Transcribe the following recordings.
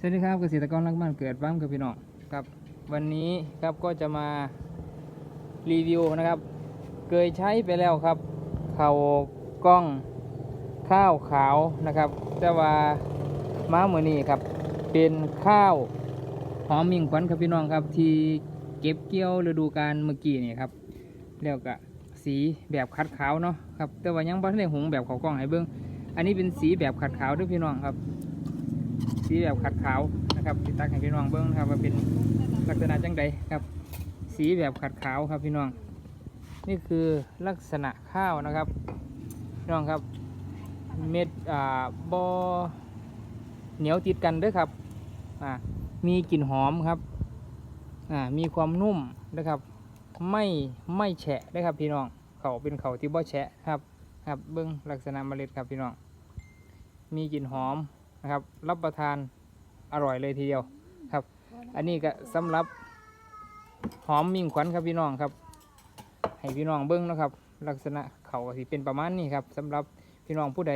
สวัสดีครับเกษตรกรรักบ้านเกิดบ้านกับพี่น้องครับวันนี้ครับก็จะมารีวิวนะครับเคยใช้ไปแล้วครับเข่ากล้องข้าวขาวนะครับแต่ว่าม้ามือนี้ครับเป็นข้าวหอมมิ่งขวัญครับพี่น้องครับ ที่เก็บเกี่ยวฤดูกาลเมื่อกี้นี่ครับแล้วก็สีแบบขัดขาวเนาะครับแต่ว่ายังบ่ทันได้หงแบบเขากล้องให้เบิ่งอันนี้เป็นสีแบบขัดขาวด้วยพี่น้องครับ สีแบบขัดขาวนะครับติดตักให้พี่น้องเบิ้งนะครับว่าเป็นลักษณะจังใดครับ สีแบบขัดขาวครับพี่น้อง นี่คือลักษณะข้าวนะครับพี่น้องครับเม็ดอ่าบอเหนียวติดกันด้วยครับอ่ามีกลิ่นหอมครับอ่ามีความนุ่มนะครับไม่ไม่แฉะนะครับพี่น้องเขาเป็นเขาที่บ่แฉะครับครับเบิ้งลักษณะเมล็ดครับพี่น้อง มีกลิ่นหอม นะครับ รับประทานอร่อยเลยทีเดียวครับ อันนี้ก็สำหรับหอมมิ่งขวัญครับพี่น้องครับ ให้พี่น้องเบิ้งนะครับ ลักษณะเขาสิเป็นประมาณนี้ครับสำหรับพี่น้องผู้ใด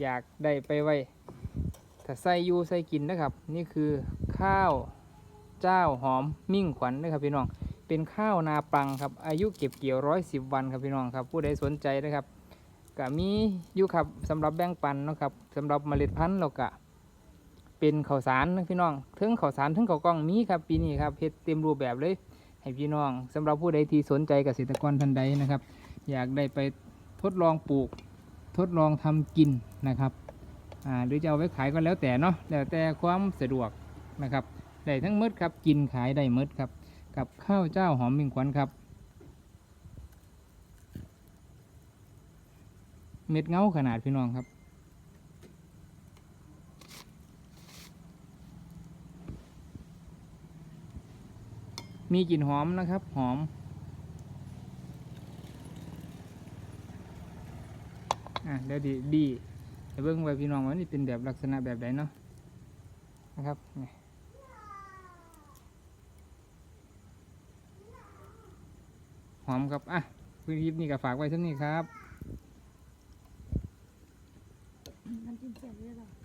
อยากได้ไปไว้ถ้าใส่ยูใส่กินนะครับ นี่คือข้าวเจ้าหอมมิ่งขวัญนะครับพี่น้องเป็นข้าวนาปังครับอายุเก็บเกี่ยวร้อยสิบวันครับพี่น้องครับ ผู้ใดสนใจนะครับ ก็มีอยู่ครับสำหรับแบ่งปันเนาะครับสำหรับเมล็ดพันธุ์เราก็เป็นข้าวสารนะพี่น้องถึงข้าวสารถึงข้าวกล้องมีครับปีนี้ครับเฮ็ดเต็มรูปแบบเลยให้พี่น้องสำหรับผู้ใดที่สนใจเกษตรกรท่านใดนะครับ อยากได้ไปทดลองปลูก ทดลองทำกินนะครับอ่าหรือจะเอาไว้ขายก็แล้วแต่เนาะแล้วแต่ความสะดวกนะครับได้ทั้งมืดครับกินขายได้มืดครับ กับข้าวเจ้าหอมมิ่งขวัญครับ เม็ดเงาขนาดพี่น้องครับ มีกลิ่นหอมนะครับ หอม อะเดี๋ยวดีดีเดี๋ยวเบิ่งไว้พี่น้องว่านี่เป็นแบบลักษณะแบบไหนเนาะนะครับนี่หอมครับ อะพื้นที่นี่ก็ฝากไว้เท่านี้ครับ น้ำจิ้ม